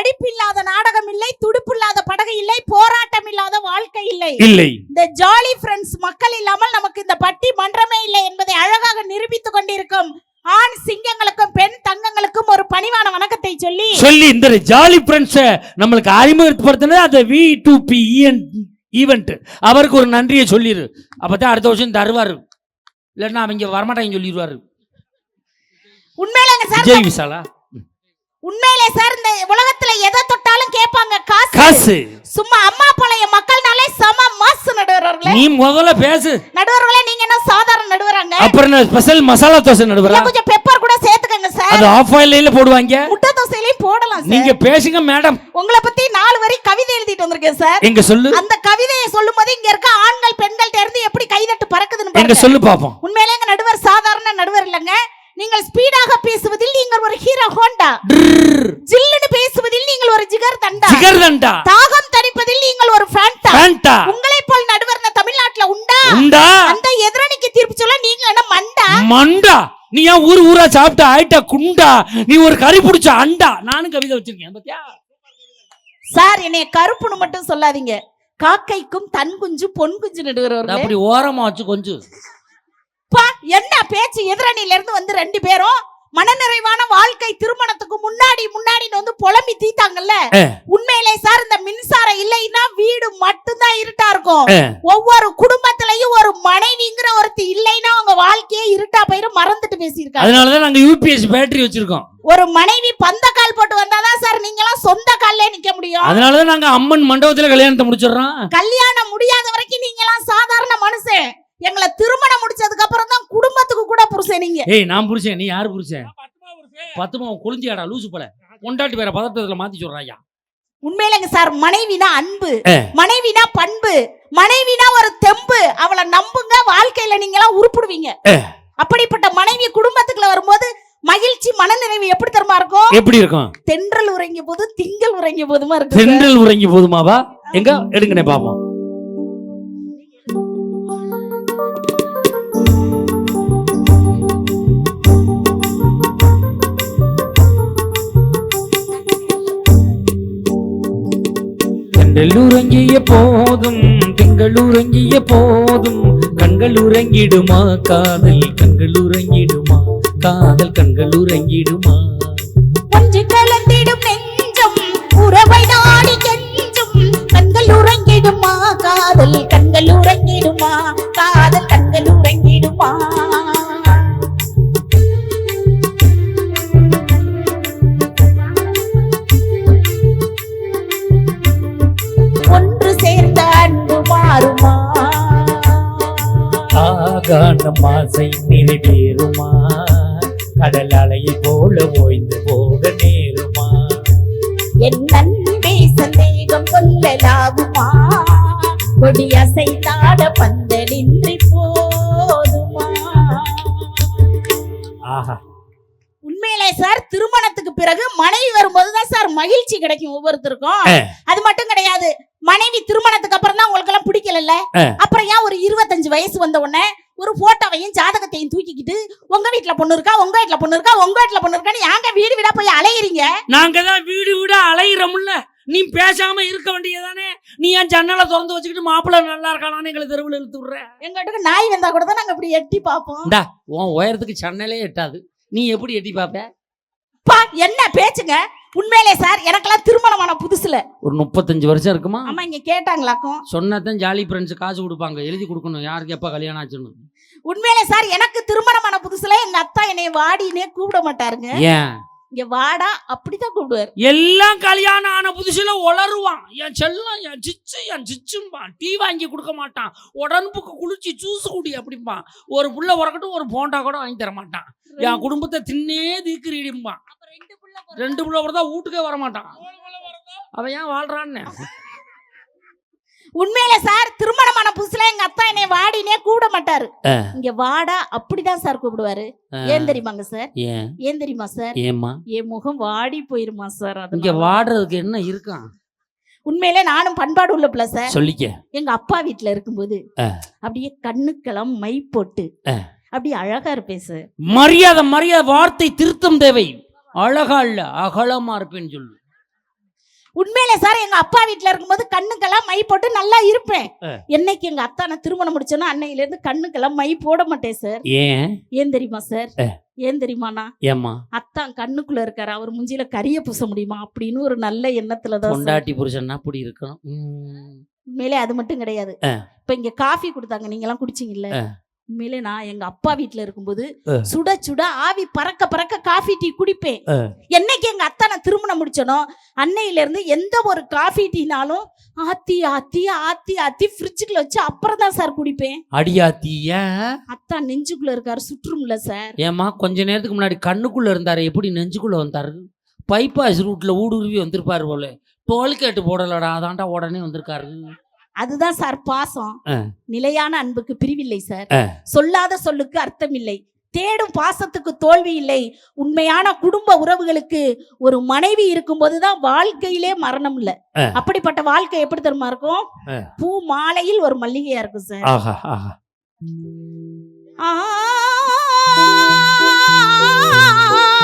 நடிப்பில்லாத நாடகம் இல்லை துடுப்பில்லாத படகு இல்லை போராட்டம் இல்லாத வாழ்க்கை இல்லை. இல்லை. இந்த ஜாலி ஃப்ரெண்ட்ஸ் மக்கள் இல்லாமல் நமக்கு இந்த பட்டி மன்றமே இல்லை என்பதை அழகாக நிரூபித்துக் கொண்டிருக்கும் ஆண் சிங்கங்களுக்கும் பெண் தங்கங்களுக்கும் ஒரு பணிவான வணக்கத்தை சொல்லி சொல்லி இந்த ஜாலி ஃப்ரெண்ட்ஸ நம்மளுக்கு அறிமுகப்படுத்தினது அந்த வி டு பி ஈவெண்ட் அவருக்கு ஒரு நன்றியை சொல்லிடு அப்பதான் அடுத்த வருஷம் தருவாரு. இல்லைன்னா அவங்க வரமாட்டாங்க சொல்லிடுவாரு உண்மையிலேங்க சார் விஜய் விசாலா? உண்மையிலே சார் இந்த உலகத்துல எதை தொட்டாலும் கேட்பாங்க காசு. காசு. சும்மா அம்மா பழைய மக்கள்னாலே சம மாசு நடுவர்களே. நீ முதல்ல பேசு. நடுவர்களே நீங்க என்ன சாதாரண நடுவராங்க? அப்புறம் ஸ்பெஷல் மசாலா தோசை நடுவரா? கொஞ்சம் பெப்பர் கூட சேர்த்துக்கங்க சார். அது ஆஃப் ஆயில போடுவாங்க. முட்டை தோசையிலையும் போடலாம் சார். நீங்க பேசுங்க மேடம் உங்களை பத்தி நாலு வரி கவிதை எழுதிட்டு வந்திருக்கேன் சார். எங்க சொல்லு. அந்த கவிதையை சொல்லும் போது இங்க இருக்க ஆண்கள் பெண்கள்ட்ட இருந்து எப்படி கைதட்டு பறக்குதுன்னு எங்க சொல்லு பாப்போம். உண்மையிலே எங்க நடுவர் சாதாரண நடுவர் இல்லங்க. நீங்கள் ஸ்பீடாக பேசுவதில் நீங்கள் ஒரு ஹீரோ ஹோண்டா. ஜில்லுன்னு பேசுவதில் நீங்கள் ஒரு ஜிகர் தண்டா. ஜிகர்தண்டா. தாகம் தணிப்பதில் நீங்கள் ஒரு ஃபேண்டா ஃபேண்டா உங்களை போல் நடுவர் தமிழ்நாட்டுல உண்டா? உண்டா? அந்த எதிரணிக்கு தீர்ப்பு சொல்ல நீங்க என்ன மண்டா? மண்டா? நீ ஏன் ஊர் ஊரா சாப்பிட்ட ஆயிட்ட குண்டா? நீ ஒரு கறி பிடிச்ச அண்டா? நானும் கவிதை வச்சிருக்கேன். பாத்தியா? சார் என்னைய கருப்புன்னு மட்டும் சொல்லாதீங்க. காக்கைக்கும் தன் குஞ்சு பொன் குஞ்சு நடுவர் அப்படி ஓரமா வச்சு கொஞ்சம் என்ன பேச்சு எதிரணியில இருந்து வந்து ரெண்டு பேரும்? மனநிறைவான வாழ்க்கை திருமணத்துக்கு முன்னாடி முன்னாடின்னு வந்து புலம்பி தீத்தாங்கல்ல. உண்மையிலே சார் இந்த மின்சாரம் இல்லைன்னா வீடு மட்டும்தான் இருட்டா இருக்கும். ஒவ்வொரு குடும்பத்திலயும் ஒரு மனைவிங்கிற ஒருத்தி இல்லைன்னா அவங்க வாழ்க்கையே இருட்டா போயிரும். மறந்துட்டு பேசியிருக்காங்க. அதனாலதான் நாங்க யூபிஎஸ் பேட்டரி வச்சிருக்கோம். ஒரு மனைவி பந்த கால் போட்டு வந்தாதான் சார் நீங்களாம் சொந்த கால்லே நிக்க முடியும். அதனாலதான் நாங்க அம்மன் மண்டபத்துல கல்யாணத்தை முடிச்சிடுறோம். கல்யாணம் முடியாத வரைக்கும் நீங்களாம் சாதாரண மனுஷன். எங்களை திருமணம் முடிச்சதுக்கு அப்புறம் தான் குடும்பத்துக்கு கூட புருஷன் நீங்க. ஏய் நான் புருஷன். நீ யாரு புருஷன்? பத்துமா குளிஞ்சியாடா லூசு போல. கொண்டாட்டி வேற பதட்டத்துல மாத்தி சொல்றாயா உண்மையிலங்க சார் மனைவினா அன்பு. மனைவினா பண்பு மனைவினா ஒரு தெம்பு. அவளை நம்புங்க வாழ்க்கையில நீங்க எல்லாம் உருப்பிடுவீங்க. அப்படிப்பட்ட மனைவி குடும்பத்துக்குள்ள வரும்போது மகிழ்ச்சி மனநிறைவு எப்படி தருமா இருக்கும்? எப்படி இருக்கும்? தென்றல் உறங்கிய போது திங்கள் உறங்கிய போதுமா இருக்கும் சார். தென்றல் உறங்கி போதுமாவா? எங்க? எடுங்கனே பாப்போம். தென்றல் போதும் திங்கள் உறங்கிய போதும் கண்கள் உறங்கிடுமா காதல் கண்கள் உறங்கிடுமா காதல் கண்கள் உறங்கிடுமா ஆசை நிறைவேறுமா? கடல் அலையை போல ஓய்ந்து போக நேருமா? என் அன்பே சந்தேகம் கொள்ளலாகுமா? கொடி அசைத்தாட பந்தலின்றி போதுமா? ஆஹா. உண்மையிலே சார் திருமணத்துக்கு பிறகு மனைவி வரும்போது தான் சார் மகிழ்ச்சி கிடைக்கும் ஒவ்வொருத்தருக்கும். அது மட்டும் கிடையாது மனைவி திருமணத்துக்கு அப்புறம் தான் உங்களுக்கு எல்லாம் பிடிக்கல. அப்புறம் ஏன் ஒரு இருபத்தஞ்சு வயசு வந்த உடனே ஒரு போட்டோவையும் ஜாதகத்தையும் தூக்கிக்கிட்டு உங்க வீட்ல பொண்ணு இருக்கா உங்க வீட்ல பொண்ணு இருக்கா உங்க வீட்ல பொண்ணு இருக்கான்னு ஏங்க வீடு வீடா போய் அலையிறீங்க? நாங்க தான் வீடு வீடு அலையிறோம்ல. நீ பேசாம இருக்க வேண்டியதானே நீ ஏன் ஜன்னலை திறந்து வச்சுக்கிட்டு மாப்பிள்ளை நல்லா இருக்கானான்னு எங்களை தெருவில் இழுத்து விடுற? எங்க வீட்டுக்கு நாய் வந்தா கூட தான் நாங்க இப்படி எட்டி பார்ப்போம். உன் உயரத்துக்கு சன்னலே எட்டாது. நீ எப்படி எட்டி பாப்ப பா என்ன பேச்சுங்க? உண்மையிலே சார் எனக்கெல்லாம் திருமணமான புதுசுல. ஒரு முப்பத்தஞ்சு வருஷம் இருக்குமா? ஆமா இங்க கேட்டாங்களாக்கும் சொன்னதான் ஜாலி ஃப்ரெண்ட்ஸ் காசு கொடுப்பாங்க. எழுதி கொடுக்கணும். யாருக்கு எப்ப கல்யாணம் ஆச்சுன்னு. உண்மையிலே சார் எனக்கு திருமணமான புதுசுல எங்க அத்தா என்னை வாடினே கூப்பிட மாட்டாருங்க. ஏன்? இங்க வாடா அப்படிதான் கூப்பிடுவாரு. எல்லாம் கல்யாணம் ஆன புதுசுல உளருவான். என் செல்லம் என் சிச்சு என் சிச்சும்பான். டீ வாங்கி கொடுக்க மாட்டான். உடம்புக்கு குளிச்சு ஜூஸ் குடி அப்படிம்பான். ஒரு புள்ள உறக்கட்டும் ஒரு போண்டா கூட வாங்கி தர மாட்டான் என் குடும்பத்தை தின்னே தீக்கிரிடும்பான் ரெண்டு புள்ள பிறந்தா வீட்டுக்கே வர மாட்டான். அவன் ஏன் வாழ்றான்னு. உண்மையிலே சார் திருமணமான புதுசுல எங்க அத்தா என்னை வாடினே கூப்பிட மாட்டாரு. இங்க வாடா அப்படிதான் சார் கூப்பிடுவாரு. ஏன் தெரியுமாங்க சார்? ஏன்? ஏன் தெரியுமா சார்? ஏம்மா? என் முகம் வாடி போயிருமா சார் இங்க அது வாடுறதுக்கு என்ன இருக்கான்? உண்மையிலே நானும் பண்பாடு உள்ள பிள்ளை சார். சொல்லிக்க. எங்க அப்பா வீட்ல இருக்கும்போது. அப்படியே கண்ணுக்கெல்லாம் மை போட்டு. அப்படியே அழகா இருப்பேன் சார். மரியாதை மரியாதை வார்த்தை திருத்தம் தேவை. அழகா இல்ல அகலமா இருப்பேன்னு சொல்லு உண்மையிலே சார் எங்க அப்பா வீட்ல இருக்கும்போது கண்ணுக்கெல்லாம் மை போட்டு நல்லா இருப்பேன். என்னைக்கு எங்க அத்தா நான் திருமணம் முடிச்சோன்னா அன்னையில இருந்து கண்ணுக்கெல்லாம் மை போட மாட்டேன் சார் ஏன் ஏன் தெரியுமா சார். ஏன் தெரியுமாண்ணா ஏம்மா அத்தான் கண்ணுக்குள்ள இருக்காரு அவர் முஞ்சில கரிய பூச முடியுமா அப்படின்னு ஒரு நல்ல எண்ணத்துல தான் சார். பொண்டாட்டி புருஷன்னா அப்படி இருக்கணும். உண்மையிலே அது மட்டும் கிடையாது. இப்ப இங்க காஃபி கொடுத்தாங்க நீங்க எல்லாம் குடிச்சீங்கல்ல. உண்மையிலே நான் எங்க அப்பா வீட்ல இருக்கும்போது. சுட சுட ஆவி பறக்க பறக்க காஃபி டீ குடிப்பேன். என்னைக்கு எங்க அத்தா நான் திருமணம் முடிச்சனோ அன்னையில இருந்து எந்த ஒரு காஃபி டீனாலும் ஆத்தி ஆத்தி ஆத்தி ஆத்தி ஃப்ரிட்ஜுக்குள்ள வச்சு அப்புறம் தான் சார் குடிப்பேன். அடியாத்தி ஏன்? அத்தா நெஞ்சுக்குள்ள இருக்காரு சுற்றும்ல சார் ஏம்மா கொஞ்ச நேரத்துக்கு முன்னாடி கண்ணுக்குள்ள இருந்தாரு எப்படி நெஞ்சுக்குள்ள வந்தாரு? பைபாஸ் ரூட்ல ஊடுருவி வந்திருப்பாரு போல. டோல்கேட்டு போடலடா அதான்டா உடனே வந்திருக்காரு. அதுதான் சார் பாசம். நிலையான அன்புக்கு பிரிவில்லை சார். சொல்லாத சொல்லுக்கு அர்த்தம் இல்லை தேடும் பாசத்துக்கு தோல்வி இல்லை. உண்மையான குடும்ப உறவுகளுக்கு ஒரு மனைவி இருக்கும்போதுதான் வாழ்க்கையிலே மரணம் இல்ல. அப்படிப்பட்ட வாழ்க்கை எப்படி தெரியுமா இருக்கும். பூ மாலையில் ஒரு மல்லிகையா இருக்கும் சார். ஆஹா ஆஹா. ஆ, ஆ,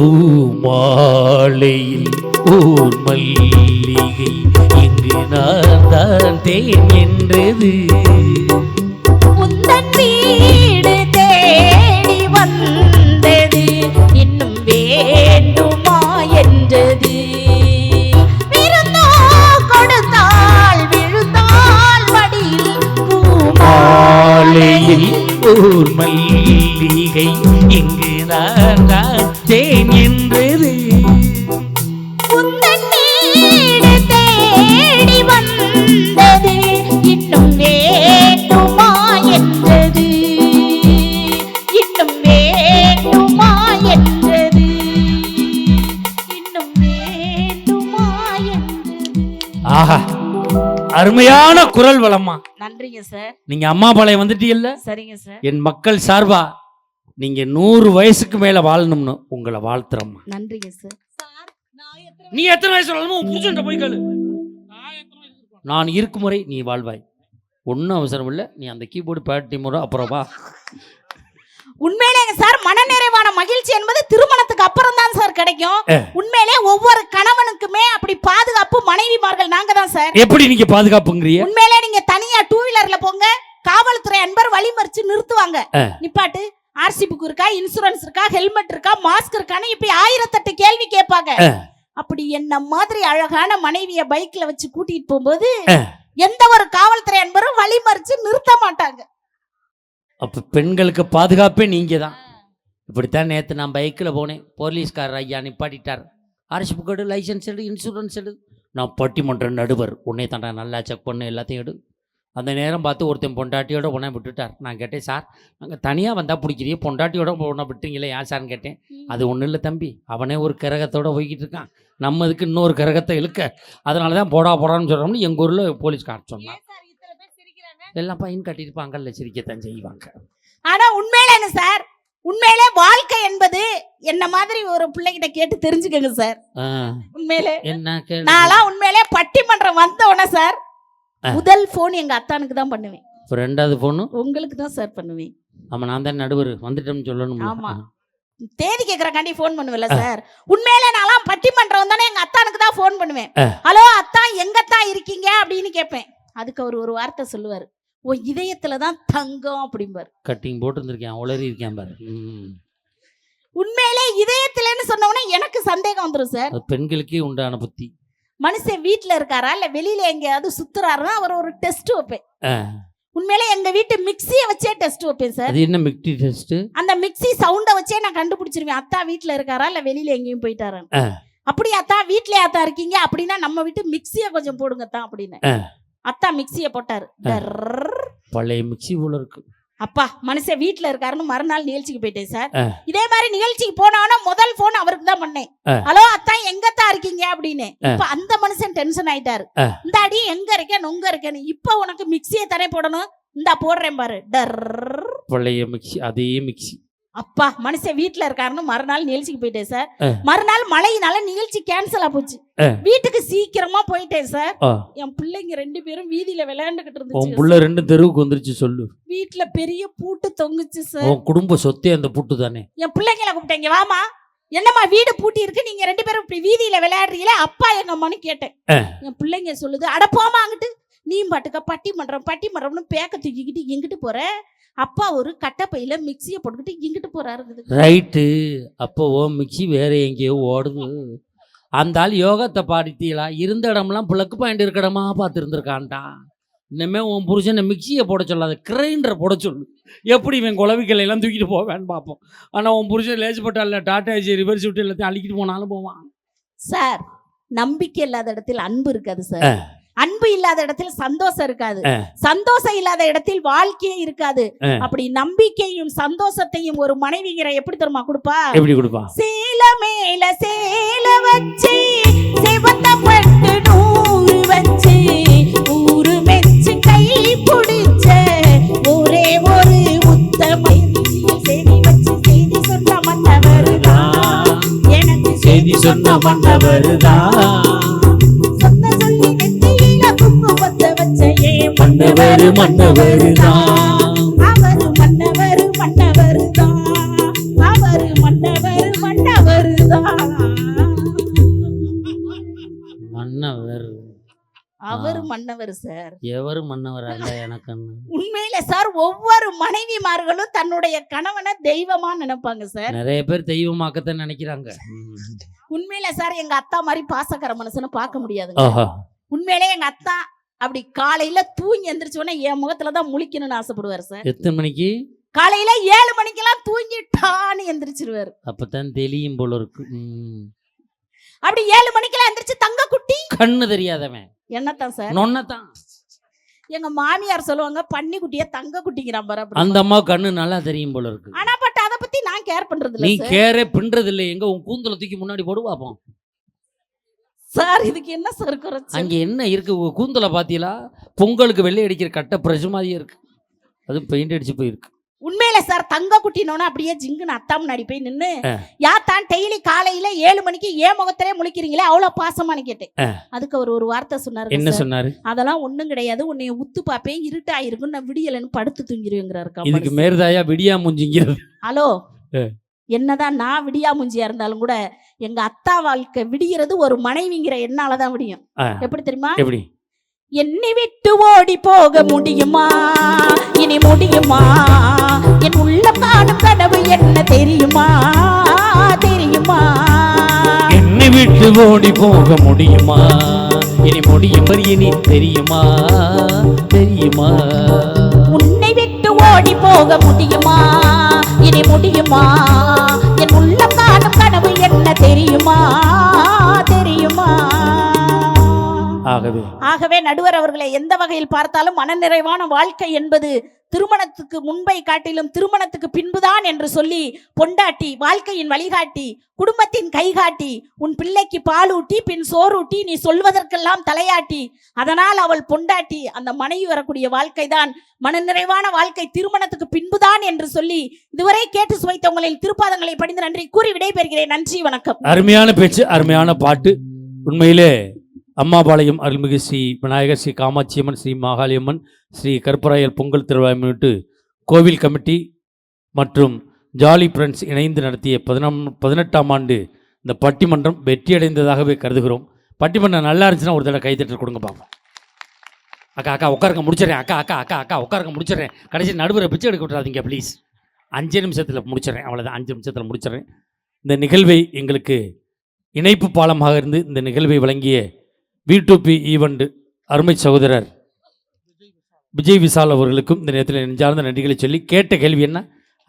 பூமாலையில் ஓர் மல்லிகை இங்கு நான் தான் தேன் என்றது. உந்தன் வீடு தேடி வந்தது இன்னும் வேண்டுமா என்றது. ஓர் மல்லிகை இங்கு நான் தேன் அருமையான குரல் வளம்மா. நன்றிங்க சார். நீங்க அம்மா பாளையம் வந்துட்டீல்ல சரிங்க சார். என் மக்கள் சார்பா நீங்க நூறு வயசுக்கு மேல வாழணும்னு உங்களை வாழ்த்துறம்மா. நன்றிங்க சார். நீ எத்தனை வயசு வாழணுமோ உன் புருஷன்ட்ட போய் கேளு. நான் இருக்கும் முறை நீ வாழ்வாய். ஒன்றும் அவசரம் இல்லை. நீ அந்த கீபோர்டு பேட்டி முறை அப்புறம் உண்மையிலேங்க சார் மனநிறைவான மகிழ்ச்சி என்பது திருமணத்துக்கு அப்புறம் தான் சார் கிடைக்கும். உண்மையிலே ஒவ்வொரு கணவனுக்குமே அப்படி பாதுகாப்பு மனைவிமார்கள் நாங்க தான் சார். எப்படி நீங்க பாதுகாப்புங்கிறிய உண்மையிலே நீங்க தனியா டூ வீலர்ல போங்க. காவல்துறை அன்பர் வழிமறிச்சு நிறுத்துவாங்க. நிப்பாட்டு. ஆர்சி புக் இருக்கா இன்சூரன்ஸ் இருக்கா ஹெல்மெட் இருக்கா மாஸ்க் இருக்கான்னு இப்படி ஆயிரத்தெட்டு கேள்வி கேட்பாங்க. அப்படி என்ன மாதிரி அழகான மனைவிய பைக்ல வச்சு கூட்டிட்டு போகும்போது. எந்த ஒரு காவல்துறை அன்பரும் வழிமறிச்சு நிறுத்த மாட்டாங்க. அப்ப பெண்களுக்கு பாதுகாப்பே நீங்க தான் இப்படித்தான் நேற்று நான் பைக்கில் போனேன். போலீஸ்காரர் ஐயா நிப்பாட்டிட்டார். அரசு புக்கெடு லைசன்ஸ் எடு இன்சூரன்ஸ் எடு. நான் பட்டிமன்ற நடுவர். உன்னை தாண்டா நல்லா செக் பண்ணு எல்லாத்தையும் எடு. அந்த நேரம் பார்த்து ஒருத்தன் பொண்டாட்டியோட உன்னை விட்டுட்டார். நான் கேட்டேன் சார் நாங்கள் தனியாக வந்தால் பிடிக்கிறீ பொண்டாட்டியோட உன்னை விட்டீங்களே ஏன் சார்னு கேட்டேன். அது ஒன்றும் இல்லை தம்பி. அவனே ஒரு கிரகத்தோட போய்கிட்டு இருக்கான். நம்ம இதுக்கு இன்னொரு கிரகத்தை இழுக்க. அதனால தான் போடா போடான்னு சொல்கிறோம்னு எங்கள் ஊரில் போலீஸ்கார் சொன்னான். எல்லாம் பையன் கட்டியிருப்பாங்கல்ல சிரிக்கத்தான் செய்வாங்க. ஆனா உண்மையில என்ன சார்? உண்மையிலே வாழ்க்கை என்பது என்ன மாதிரி ஒரு பிள்ளைகிட்ட கேட்டு தெரிஞ்சுக்கங்க சார். உண்மையிலே நான்லாம் உண்மையிலே பட்டிமன்றம் வந்த உடனே சார். முதல் போன் எங்க அத்தானுக்கு தான் பண்ணுவேன். ரெண்டாவது பொண்ணு உங்களுக்கு தான் சார் பண்ணுவேன். ஆமாம் நான் தான் நடுவர். வந்துட்டோம்னு சொல்லணும் ஆமா. தேதி கேட்கறக்காண்டி ஃபோன் பண்ணுவேன்ல சார். உண்மையிலே நான்லாம் பட்டிமன்றம் வந்தானே எங்க அத்தானுக்கு தான் ஃபோன் பண்ணுவேன். ஹலோ அத்தா எங்கத்தான் இருக்கீங்க? அப்படின்னு கேட்பேன். அதுக்கு அவர் ஒரு வார்த்தை சொல்லுவார். ஓ இதயத்துல தான் தங்கம் அப்படிம்பார். கட்டிங் போட்டு இருந்திருக்கேன் உளறி இருக்கேன் பாரு. உண்மையிலே இதயத்துலன்னு சொன்ன உடனே எனக்கு சந்தேகம் வந்துரும் சார். பெண்களுக்கே உண்டான புத்தி. மனுஷன் வீட்ல இருக்காரா? இல்ல வெளியில எங்கேயாவது சுத்துறாருன்னா அவர் ஒரு டெஸ்ட் வைப்பேன். உண்மையிலே எங்க வீட்டு மிக்சியை வச்சே டெஸ்ட் வைப்பேன் சார். அது என்ன மிக்டி டெஸ்ட் அந்த மிக்ஸி சவுண்டை வச்சே நான் கண்டுபிடிச்சிருவேன். அத்தா வீட்ல இருக்காரா? இல்ல வெளியில எங்கேயும் போயிட்டாரா? ஆ. அப்படி அத்தா வீட்லயே அத்தா இருக்கீங்க அப்படின்னா நம்ம வீட்டு மிக்ஸியை கொஞ்சம் போடுங்க தான் அப்படின்னு. அத்தா மிக்ஸியை போட்டாரு. பழைய மிக்சி போல இருக்கு. அப்பா மனுஷன் வீட்ல இருக்காருன்னு மறுநாள் நிகழ்ச்சிக்கு போயிட்டேன் சார். இதே மாதிரி நிகழ்ச்சிக்கு போனவன முதல் போன் அவருக்கு தான் பண்ணேன். ஹலோ அத்தா எங்கத்தா இருக்கீங்க? அப்படின்னு. இப்ப அந்த மனுஷன் டென்ஷன் ஆயிட்டாரு. இந்த அடி எங்க இருக்கேன்? நொங்க இருக்கேன்னு. இப்ப உனக்கு மிக்ஸியை தானே போடணும்? இந்தா போடுறேன் பாரு. டர் பழைய மிக்சி அதே மிக்சி அப்பா மனுஷன் வீட்ல இருக்காருன்னு மறுநாள் நிகழ்ச்சிக்கு போயிட்டேன் சார். மறுநாள் மழையினால நிகழ்ச்சி கேன்சல் போச்சு. ஆ. வீட்டுக்கு சீக்கிரமா போயிட்டேன் சார். என் பிள்ளைங்க ரெண்டு பேரும் வீதியில விளையாண்டுகிட்டு உன் இருந்துச்சு புள்ள ரெண்டு தெருவுக்கு வந்துருச்சு சொல்லு. வீட்ல பெரிய பூட்டு தொங்குச்சு சார். உன் குடும்ப சொத்தே அந்த புட்டு தானே. என் பிள்ளைங்களை கூப்பிட்டேங்க வாமா என்னம்மா வீடு பூட்டி இருக்கு நீங்க ரெண்டு பேரும் இப்படி வீதியில விளையாடுறீங்களே அப்பா எங்க அம்மான்னு கேட்டேன். என் பிள்ளைங்க சொல்லுது அட போமா அங்கிட்டு. நீ பாட்டுக்க பட்டி மன்றம் பட்டி மன்றம்னு பேக்க தூக்கிக்கிட்டு எங்கிட்டு போற? அப்பா ஒரு கட்டப்பையில மிக்சியை போட்டுக்கிட்டு இங்கிட்டு போறாரு ரைட்டு. அப்போ ஓ மிக்சி வேற எங்கேயோ ஓடுது. அந்த ஆள் யோகத்தை பாடித்தீங்களா இருந்த இடம்லாம் பிளக்கு பாயிண்ட் இருக்க இடமா பார்த்து இருந்திருக்கான்டா இனிமே உன் புருஷனை மிக்சியை போட சொல்லாத கிரைண்டரை போட சொல்லு. எப்படி இவன் குழவிகளை எல்லாம் தூக்கிட்டு போவேன்னு பார்ப்போம். ஆனால் உன் புருஷன் லேசுப்பட்டா இல்லை டாட்டா ஏசி ரிவர்ஸ் விட்டு எல்லாத்தையும் அழிக்கிட்டு போனாலும் போவான். சார் நம்பிக்கை இல்லாத இடத்தில் அன்பு இருக்காது சார். அன்பு இல்லாத இடத்தில் சந்தோஷம் இருக்காது. சந்தோஷம் இல்லாத இடத்தில் வாழ்க்கையே இருக்காது. அப்படி நம்பிக்கையும் சந்தோஷத்தையும் ஒரு மனைவிங்கிற எப்படி தெரியுமா கொடுப்பா? எப்படி கொடுப்பான் சேல மேல சேல வச்சு பட்டு நூறு வச்சு ஊரு மெச்சு கை பிடிச்ச ஒரே ஒரு உத்தமை செய்தி வச்சு செய்தி சொன்ன மன்னவருதான். எனக்கு செய்தி சொன்ன மன்னவருதான். சொந்த மன்னவரு மன்னவருதான் அவரு மன்னவரு மன்னவருதான் அவரு மன்னவரு மன்னவருதான் மன்னவர். அவரு மன்னவர் சார். எவரு மன்னவர் அல்ல எனக்குன்னு. உண்மையில சார் ஒவ்வொரு மனைவிமார்களும் தன்னுடைய கணவனை தெய்வமா நினைப்பாங்க சார். நிறைய பேர் தெய்வமாக்கத்தான் நினைக்கிறாங்க. உண்மையில சார் எங்க அத்தா மாதிரி பாசக்கார மனுஷனை பார்க்க முடியாதுங்க. ஆஹா. உண்மையிலே எங்க அத்தா அப்படி காலையில தூங்கி எந்திரிச்ச உடனே என் முகத்துல தான் முழிக்கணும்னு ஆசைப்படுவார் சார். எத்தனை மணிக்கு? காலையில ஏழு மணிக்கெல்லாம் தூங்கி டான்னு எந்திரிச்சிருவாரு. அப்பதான் தெளியும் போல இருக்கு. அப்படி ஏழு மணிக்கெல்லாம் எந்திரிச்சு தங்க குட்டி. கண்ணு தெரியாதவன். என்னத்தான் சார்? நொன்னதான் எங்க மாமியார் சொல்லுவாங்க பன்னி குட்டிய தங்க குட்டிங்கிறான் பாரு. அந்த அம்மா கண்ணு நல்லா தெரியும் போல இருக்கு. ஆனா பட் அத பத்தி நான் கேர் பண்றது நீ இல்ல சார். கேரே பின்றது இல்லை எங்க உன் கூந்தல தூக்கி முன்னாடி போடு பாப்போம். சார் இதுக்கு என்ன சார் குறைச்சு அங்க என்ன இருக்கு? உங்க கூந்தல பாத்தீங்களா பொங்கலுக்கு வெள்ளை அடிக்கிற கட்ட பிரஷ் மாதிரியே இருக்கு. அது பெயிண்ட் அடிச்சு போயிருக்கு. உண்மையில சார் தங்க குட்டினோன்னு அப்படியே ஜிங்குன்னு அத்தா முன்னாடி போய் நின்னு ஆ. யாத்தான் டெய்லி காலையில ஏழு மணிக்கு ஏன் முகத்திலே முழிக்கிறீங்களே அவ்வளவு பாசமானு கேட்டேன். அதுக்கு அவர் ஒரு வார்த்தை சொன்னாரு என்ன. சொன்னாரு? அதெல்லாம் ஒண்ணும் கிடையாது. உன்னைய உத்து பாப்பேன் இருட்டாயிருக்கும் நான் விடியலன்னு படுத்து தூங்கிருவேங்கிறாரு இதுக்கு. மேற்தாயா விடியா முஞ்சிங்கிறது? ஹலோ. என்னதான் நான் விடியா முஞ்சியா இருந்தாலும் கூட எங்க அத்தா வாழ்க்கை விடியறது ஒரு மனைவிங்கிற என்னாலதான் விடியும். ஆ. எப்படி தெரியுமா? எப்படி? என்னை விட்டு ஓடி போக முடியுமா? இனி முடியுமா? என் உள்ள காணும் கனவு என்ன தெரியுமா? தெரியுமா? என்னை விட்டு ஓடி போக முடியுமா? இனி முடியும் இனி தெரியுமா? தெரியுமா? உன்னை விட்டு ஓடி போக முடியுமா? இனி முடியுமா? என் உள்ள காணும் கனவு என்ன தெரியுமா? தெரியுமா? ஆகவே. ஆகவே நடுவர் அவர்களை எந்த வகையில் பார்த்தாலும் மனநிறைவான வாழ்க்கை என்பது திருமணத்துக்கு முன்பை காட்டிலும் திருமணத்துக்கு பின்புதான் என்று சொல்லி பொண்டாட்டி வாழ்க்கையின் வழிகாட்டி குடும்பத்தின் கைகாட்டி உன் பிள்ளைக்கு பாலூட்டி பின் சோறூட்டி நீ சொல்வதற்கெல்லாம் தலையாட்டி அதனால் அவள் பொண்டாட்டி அந்த மனைவி வரக்கூடிய வாழ்க்கை தான் மனநிறைவான வாழ்க்கை திருமணத்துக்கு பின்புதான் என்று சொல்லி இதுவரை கேட்டு சுவைத்தவங்களின் திருப்பாதங்களை படிந்து நன்றி கூறி விடைபெறுகிறேன். நன்றி வணக்கம். அருமையான பேச்சு அருமையான பாட்டு. உண்மையிலே அம்மாபாளையம் அருள்மிகு ஸ்ரீ விநாயகர் ஸ்ரீ காமாட்சியம்மன் ஸ்ரீ மாகாளியம்மன் ஸ்ரீ கருப்பராயர் பொங்கல் திருவிழா முன்னிட்டு கோவில் கமிட்டி மற்றும் ஜாலி ஃப்ரெண்ட்ஸ் இணைந்து நடத்திய பதினாம் பதினெட்டாம் ஆண்டு இந்த பட்டிமன்றம் வெற்றியடைந்ததாகவே கருதுகிறோம். பட்டிமன்றம் நல்லா இருந்துச்சுன்னா ஒரு தடவை கைத்தட்டல் கொடுங்க பார்ப்போம் அக்கா அக்கா உட்காருங்க முடிச்சிடறேன். அக்கா அக்கா அக்கா அக்கா உட்காருங்க முடிச்சிடுறேன். கடைசி நடுவரை பிச்சை எடுக்க விட்றாதீங்க ப்ளீஸ் அஞ்சு நிமிஷத்தில் முடிச்சிடுறேன். அவ்வளோதான் அஞ்சு நிமிஷத்தில் முடிச்சிடுறேன். இந்த நிகழ்வை எங்களுக்கு இணைப்பு பாலமாக இருந்து இந்த நிகழ்வை வழங்கிய வி டு பி ஈவெண்ட் அருமை சகோதரர் விஜய் விசால் அவர்களுக்கும் இந்த நேரத்தில் நெஞ்சார்ந்த நன்றிகளை சொல்லி கேட்ட கேள்வி என்ன?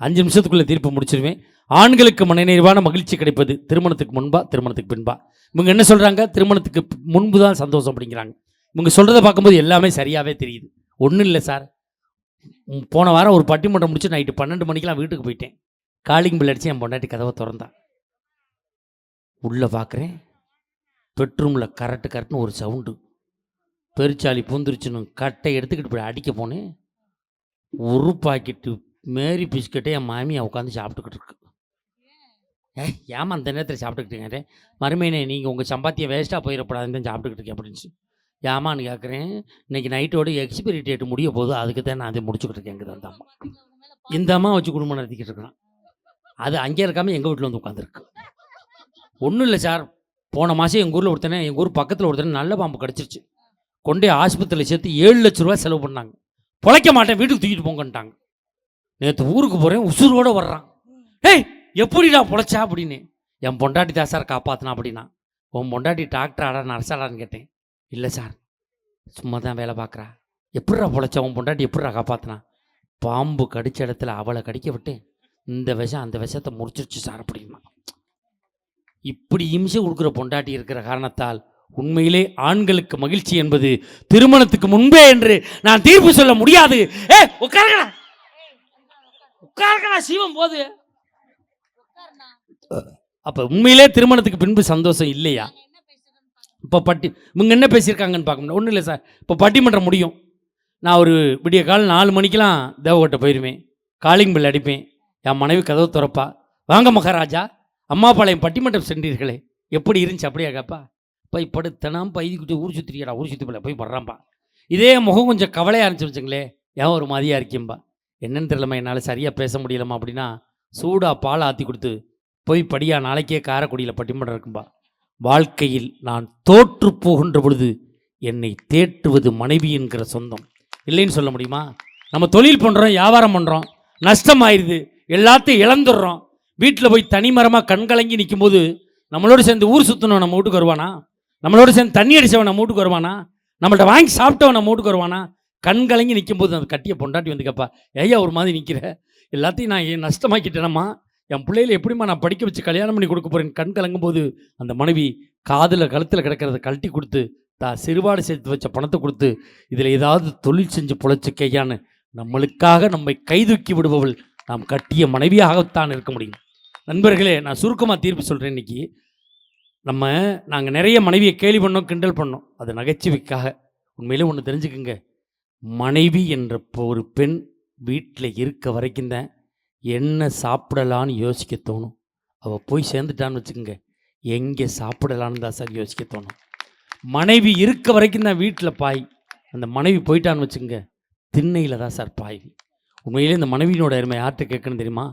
அஞ்சு நிமிஷத்துக்குள்ளே தீர்ப்பு முடிச்சிருவேன். ஆண்களுக்கு மனநிறைவான மகிழ்ச்சி கிடைப்பது திருமணத்துக்கு முன்பா திருமணத்துக்கு பின்பா? இவங்க என்ன சொல்கிறாங்க திருமணத்துக்கு முன்பு தான் சந்தோஷம் அப்படிங்கிறாங்க. இவங்க சொல்கிறத பார்க்கும்போது எல்லாமே சரியாகவே தெரியுது. ஒன்றும் இல்லை சார். போன வாரம் ஒரு பட்டிமன்றம் முடிச்சு நைட்டு பன்னெண்டு மணிக்கெலாம் வீட்டுக்கு போயிட்டேன். காலிங் பில் அடித்து என் பொண்டாட்டி கதவை திறந்தான் உள்ளே பார்க்குறேன். பெட்ரூமில் கரெக்டு கரெக்ட்னு ஒரு சவுண்டு. பெருச்சாளி பூந்துருச்சுன்னு கட்டை எடுத்துக்கிட்டு போய் அடிக்க போனேன். ஒரு பாக்கெட்டு மேரி பிஸ்கட்டை என் மாமியை உட்காந்து சாப்பிட்டுக்கிட்டு இருக்கு. ஏ ஏமா அந்த நேரத்தில் சாப்பிட்டுக்கிட்டீங்க? மறுமையினே நீங்கள் உங்கள் சம்பாத்தியம் வேஸ்ட்டாக போயிடப்படாதுன்னு தான் சாப்பிட்டுக்கிட்டு இருக்கேன் அப்படின்னு சொல்லி ஏமான்னு கேட்குறேன் இன்னைக்கு நைட்டோட எக்ஸ்பிரி டேட் முடிய போகுது அதுக்கு தான் நான் அதை முடிச்சுக்கிட்டு இருக்கேன் அந்த அம்மா. இந்த அம்மா வச்சு குடும்பம் நடத்திக்கிட்டு இருக்கிறான். அது அங்கே இருக்காமல் எங்கள் வீட்டில் வந்து உட்காந்துருக்கு ஒன்றும் இல்லை சார் போன மாதம் எங்கள் ஊரில் ஒருத்தனே எங்கள் ஊர் பக்கத்தில் ஒருத்தனே நல்ல பாம்பு கிடச்சிருச்சு. கொண்டே ஆஸ்பத்திரியில் சேர்த்து ஏழு லட்ச ரூபா செலவு பண்ணாங்க. பொழைக்க மாட்டேன் வீட்டுக்கு தூக்கிட்டு போங்கன்ட்டாங்க. நேற்று ஊருக்கு போகிறேன் உசுரோடு வர்றான். ஏய் எப்படிடா பொழைச்சா? அப்படின்னு. என் பொண்டாட்டி தான் சார் காப்பாற்றினா அப்படின்னா. உன் பொண்டாட்டி டாக்டராடா நர்ஸாடான்னு கேட்டேன். இல்லை சார். சும்மா தான் வேலை பார்க்குறா. எப்படிடா பொழைச்சா? உன் பொண்டாட்டி எப்படிடா காப்பாற்றினா பாம்பு கடித்த இடத்துல அவளை கடிக்க விட்டு இந்த விஷம் அந்த விஷத்தை முடிச்சிருச்சு சார் அப்படின்னா. இப்படி இம்சை கொடுக்குற பொண்டாட்டி இருக்கிற காரணத்தால் உண்மையிலே ஆண்களுக்கு மகிழ்ச்சி என்பது திருமணத்துக்கு முன்பே என்று நான் தீர்ப்பு சொல்ல முடியாது. ஏ உட்காருங்கடா. உட்காருங்கடா சீவம் போது. அப்போ உண்மையிலே திருமணத்துக்கு பின்பு சந்தோஷம் இல்லையா? இப்போ பட்டி இவங்க என்ன பேசியிருக்காங்கன்னு பார்க்க முடியும் ஒன்றும் இல்லை சார். இப்போ பட்டிமன்றம் முடியும். நான் ஒரு விடிய காலம் நாலு மணிக்கெலாம் தேவகோட்டை போயிடுவேன் காலிங் பில் அடிப்பேன். என் மனைவி கதவு திறப்பா. வாங்க மகாராஜா. அம்மாபாளையம் பட்டிமன்றம் சென்றீர்களே. எப்படி இருந்துச்சு அப்படியா கேப்பா? போய் படுத்தனாம் பைதி குட்டி ஊர் சுற்றிக்கடா ஊர் சுற்றி போய் படுறான்பா. இதே முகம் கொஞ்சம் கவலையாக இருந்துச்சு வச்சுங்களே ஏன் ஒரு மாதிரியாக இருக்கேன்பா என்னன்னு தெரியலம்மா என்னால் சரியாக பேச முடியலம்மா அப்படின்னா சூடாக பால் ஆற்றி கொடுத்து போய் படியா நாளைக்கே காரைக்குடியில் பட்டிமன்றம் இருக்கும்பா. வாழ்க்கையில் நான் தோற்று போகின்ற பொழுது என்னை தேற்றுவது மனைவி என்கிற சொந்தம். இல்லைன்னு சொல்ல முடியுமா? நம்ம தொழில் பண்ணுறோம் வியாபாரம் பண்ணுறோம் நஷ்டம் ஆயிடுது எல்லாத்தையும் இழந்துடுறோம். வீட்டில் போய் தனிமரமாக கண்கலங்கி நிற்கும்போது நம்மளோட சேர்ந்து ஊர் சுற்றணும் நம்ம வீட்டுக்கு வருவானா? நம்மளோட சேர்ந்து தண்ணி அடித்தவன் நம்ம வீட்டுக்கு வருவானா? நம்மள்ட்ட வாங்கி சாப்பிட்டவன் நம்ம வீட்டுக்கு வருவானா? கண் கலங்கி நிற்கும்போது அந்த கட்டிய பொண்டாட்டி வந்து கேப்பா ஐயா ஒரு மாதிரி நிற்கிற எல்லாத்தையும் நான் ஏன் நஷ்டமாக்கிட்டேனம்மா? என் பிள்ளையில எப்படிம்மா நான் படிக்க வச்சு கல்யாணம் பண்ணி கொடுக்க போகிறேன் கண் கலங்கும் போது அந்த மனைவி காதில் கழுத்தில் கிடக்கிறத கழட்டி கொடுத்து தா சிறுபாடு சேர்த்து வச்ச பணத்தை கொடுத்து இதில் ஏதாவது தொழில் செஞ்சு பொழைச்சு நம்மளுக்காக நம்மை கைதூக்கி விடுபவள் நாம் கட்டிய மனைவியாகத்தான் இருக்க முடியும். நண்பர்களே நான் சுருக்கமாக தீர்ப்பு சொல்கிறேன் இன்னைக்கு. நம்ம நாங்கள் நிறைய மனைவியை கேலி பண்ணோம் கிண்டல் பண்ணோம். அது நகைச்சுவைக்காக. உண்மையிலே ஒன்று தெரிஞ்சுக்குங்க. மனைவி என்ற ஒரு பெண் வீட்டில் இருக்க வரைக்கும் தான் என்ன சாப்பிடலான்னு யோசிக்க தோணும். அவள் போய் சேர்ந்துட்டான்னு வச்சுக்கோங்க. எங்கே சாப்பிடலான்னு தான் சார் யோசிக்க தோணும். மனைவி இருக்க வரைக்கும் தான் வீட்டில் பாய். அந்த மனைவி போயிட்டான்னு வச்சுக்கோங்க. திண்ணையில் தான் சார் பாய். உண்மையிலே இந்த மனைவியினோட அருமை யார்கிட்ட கேட்கணும் தெரியுமா?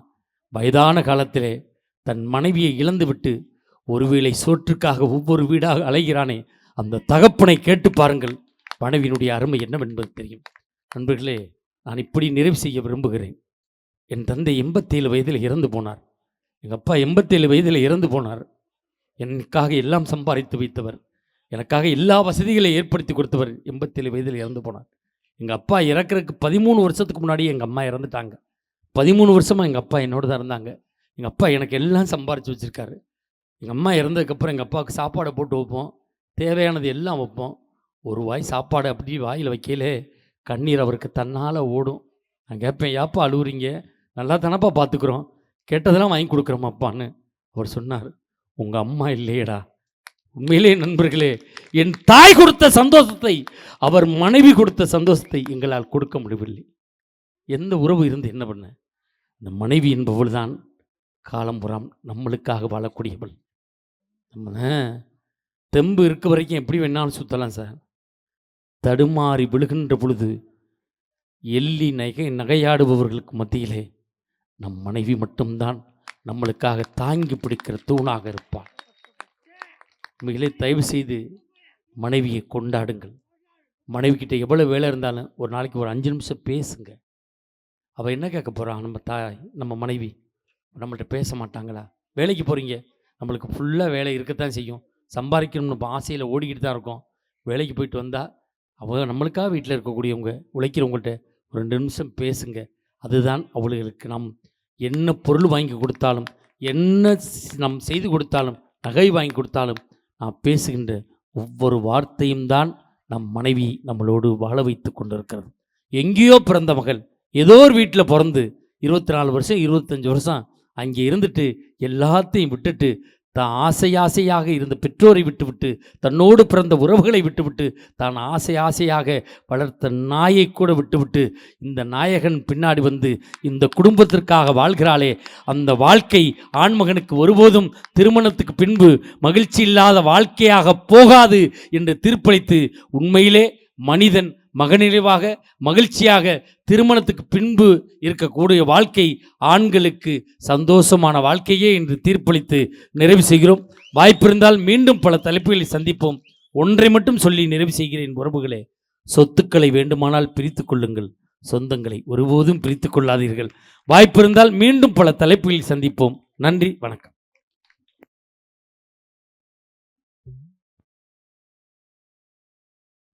வயதான காலத்திலே தன் மனைவியை இழந்துவிட்டு ஒருவேளை சோற்றுக்காக ஒவ்வொரு வீடாக அலைகிறானே அந்த தகப்பனை கேட்டு பாருங்கள். மனைவியினுடைய அருமை என்னவென்பது தெரியும். நண்பர்களே நான் இப்படி நிறைவு செய்ய விரும்புகிறேன். என் தந்தை எண்பத்தேழு வயதில் இறந்து போனார். எங்கள் அப்பா எண்பத்தேழு வயதில் இறந்து போனார். எனக்காக எல்லாம் சம்பாதித்து வைத்தவர். எனக்காக எல்லா வசதிகளை ஏற்படுத்தி கொடுத்தவர் எண்பத்தேழு வயதில் இறந்து போனார். எங்கள் அப்பா இறக்கிறதுக்கு பதிமூணு வருஷத்துக்கு முன்னாடி எங்கள் அம்மா இறந்துட்டாங்க. பதிமூணு வருஷமாக எங்கள் அப்பா என்னோட தான் இருந்தாங்க. எங்கள் அப்பா எனக்கு எல்லாம் சம்பாரித்து வச்சுருக்காரு. எங்கள் அம்மா இறந்ததுக்கப்புறம் எங்கள் அப்பாவுக்கு சாப்பாடை போட்டு வைப்போம். தேவையானது எல்லாம் வைப்போம். ஒரு வாய் சாப்பாடு அப்படி வாயில் வைக்கலே. கண்ணீர் அவருக்கு தன்னால் ஓடும். நான் கேட்பேன் ஏப்பா அழுவுறீங்க? நல்லா தானப்பா பார்த்துக்குறோம் கேட்டதெல்லாம் வாங்கி கொடுக்குறோம் அப்பான்னு. அவர் சொன்னார் உங்கள் அம்மா இல்லையேடா. உண்மையிலே நண்பர்களே என் தாய் கொடுத்த சந்தோஷத்தை அவர் மனைவி கொடுத்த சந்தோஷத்தை எங்களால் கொடுக்க முடியவில்லை. எந்த உறவு இருந்து என்ன பண்ண? இந்த மனைவி என்பவள் தான் காலம்புறம் நம்மளுக்காக வாழக்கூடியவள். நம்ம தெம்பு இருக்க வரைக்கும் எப்படி வேணாலும் சுற்றலாம் சார். தடுமாறி விழுகின்ற பொழுது எள்ளி நகை நகையாடுபவர்களுக்கு மத்தியிலே நம் மனைவி மட்டும்தான் நம்மளுக்காக தாங்கி பிடிக்கிற தூணாக இருப்பாள். உண்மையிலே தயவு செய்து மனைவியை கொண்டாடுங்கள். மனைவிக்கிட்ட எவ்வளோ வேலை இருந்தாலும் ஒரு நாளைக்கு ஒரு அஞ்சு நிமிஷம் பேசுங்க. அவள் என்ன கேட்க போகிறான் நம்ம தாய் நம்ம மனைவி நம்மள்கிட்ட பேச மாட்டாங்களா? வேலைக்கு போகிறீங்க நம்மளுக்கு ஃபுல்லாக வேலை இருக்கத்தான் செய்யும். சம்பாதிக்கணும்னு நம்ம ஆசையில் ஓடிக்கிட்டு தான் இருக்கோம். வேலைக்கு போயிட்டு வந்தால் அவங்க நம்மளுக்காக வீட்டில் இருக்கக்கூடியவங்க உழைக்கிறவங்கள்ட்ட ஒரு ரெண்டு நிமிஷம் பேசுங்க. அதுதான் அவளுகளுக்கு நாம் என்ன பொருள் வாங்கி கொடுத்தாலும் என்ன நம் செய்து கொடுத்தாலும் நகை வாங்கி கொடுத்தாலும் நாம் பேசுகின்ற ஒவ்வொரு வார்த்தையும் தான் நம் மனைவி நம்மளோடு வாழ வைத்து கொண்டிருக்கிறது. எங்கேயோ பிறந்த மகள் ஏதோ ஒரு வீட்டில் பிறந்து இருபத்தி நாலு வருஷம் இருபத்தஞ்சி வருஷம் அங்கே இருந்துட்டு எல்லாத்தையும் விட்டுட்டு தான் ஆசை ஆசையாக இருந்த பெற்றோரை விட்டுவிட்டு தன்னோடு பிறந்த உறவுகளை விட்டுவிட்டு தான் ஆசை ஆசையாக வளர்த்த நாயை கூட விட்டுவிட்டு இந்த நாயகன் பின்னாடி வந்து இந்த குடும்பத்திற்காக வாழ்கிறாளே. அந்த வாழ்க்கை ஆண்மகனுக்கு ஒருபோதும் திருமணத்துக்கு பின்பு மகிழ்ச்சி இல்லாத வாழ்க்கையாக போகாது என்று தீர்ப்பளித்து உண்மையிலே மனிதன் மகநிறைவாக மகிழ்ச்சியாக திருமணத்துக்கு பின்பு இருக்கக்கூடிய வாழ்க்கை ஆண்களுக்கு சந்தோஷமான வாழ்க்கையே என்று தீர்ப்பளித்து நிறைவு செய்கிறோம். வாய்ப்பிருந்தால் மீண்டும் பல தலைப்புகளில் சந்திப்போம். ஒன்றை மட்டும் சொல்லி நிறைவு செய்கிறேன் உறவுகளே. சொத்துக்களை வேண்டுமானால் பிரித்து கொள்ளுங்கள். சொந்தங்களை ஒருபோதும் பிரித்து கொள்ளாதீர்கள். வாய்ப்பிருந்தால் மீண்டும் பல தலைப்புகளில் சந்திப்போம். நன்றி வணக்கம்.